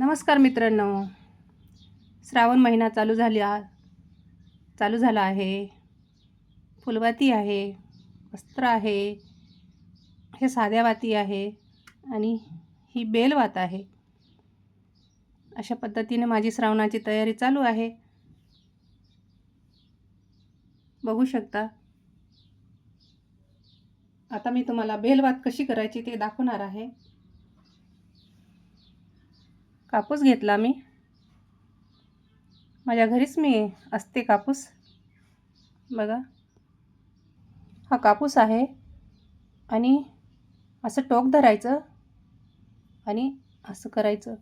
नमस्कार मित्रांनो. श्रावण महिना चालू झाला चालू झाला आहे. फुलवाती आहे वस्त्र आहे हे साध्या वाती आहे आणि ही बेलवात आहे. अशा पद्धतीने माझी श्रावणाची तयारी चालू आहे. बघू शकता. आता मी तुम्हाला बेलवात कशी करायची ते दाखवणार आहे. कापूस घेतला मी. माझ्या घरीच मी असते कापूस. बघा. हा कापूस आहे आणि असं टोक धरायचं आणि असं करायचं.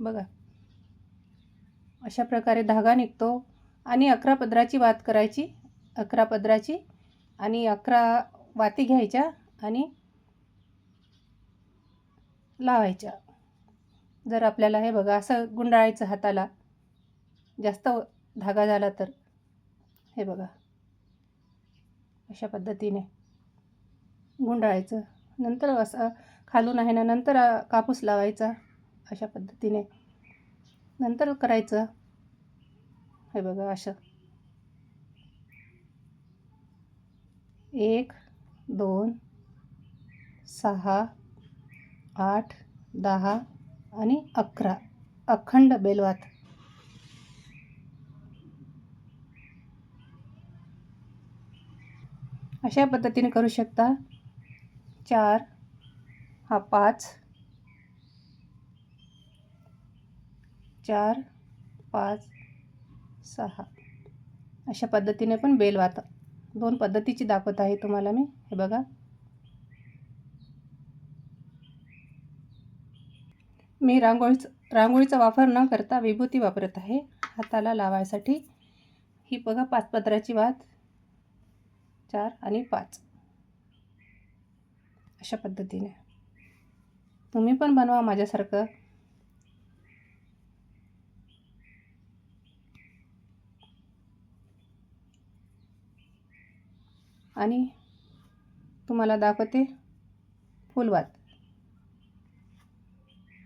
बघा. अशा प्रकारे धागा निघतो आणि अकरा पदराची वात करायची. अकरा पदराची आणि अकरा वाती घ्यायच्या आणि लावायच्या. जर आपल्याला हे बघा असं गुंडाळायचं हाताला जास्त धागा झाला तर. हे बघा. अशा पद्धतीने गुंडाळायचं. नंतर असं खालून आहे ना नंतर कापूस लावायचा. अशा पद्धतीने. नंतर करायचं. हे बघा असं. एक दोन सहा आठ दहा आणि अकरा. अखंड बेलवात. अशा पद्धतीने करू शकता. चार हा पाच. चार पाच सहा. अशा पद्धतीने पण बेलवात. दोन पद्धतीची दाखवत आहे तुम्हाला मी. हे बघा. मी रांगोळीचं रांगोळीचा वापर न करता विभूती वापरत आहे. हाताला लावायसाठी ही बघा पाच पदराची वात. चार आणि पाच. अशा पद्धतीने. तुम्ही पण बनवा माझ्यासारखं. आणि तुम्हाला दाखवते फुलवात.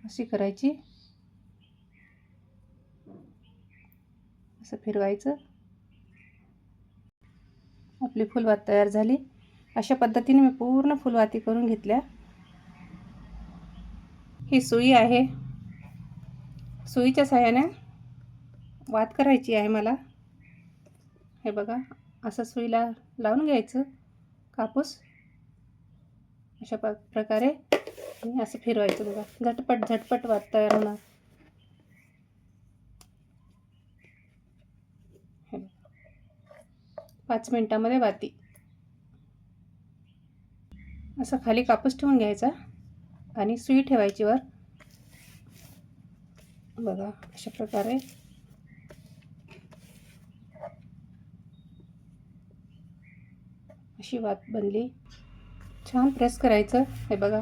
अशी करायची. असं फिरवायचं. आपली फुलवात तयार झाली. अशा पद्धतीने मी पूर्ण फुलवाती करून घेतल्या. ही सुई आहे. सुईच्या सहाय्याने वात करायची आहे मला. हे बघा असं सुईला लावून घ्यायचं. कापूस. अशा प प्रकारे. आणि असं फिरवायचं बघा. झटपट झटपट वात तयार होणार. पाच मिनटामध्ये वाती असं खाली कापूस ठेवून घ्यायचा आणि सुई ठेवायची वर बघा अशा प्रकारे. अशी वात बनली. छान प्रेस करायचं. हे बघा.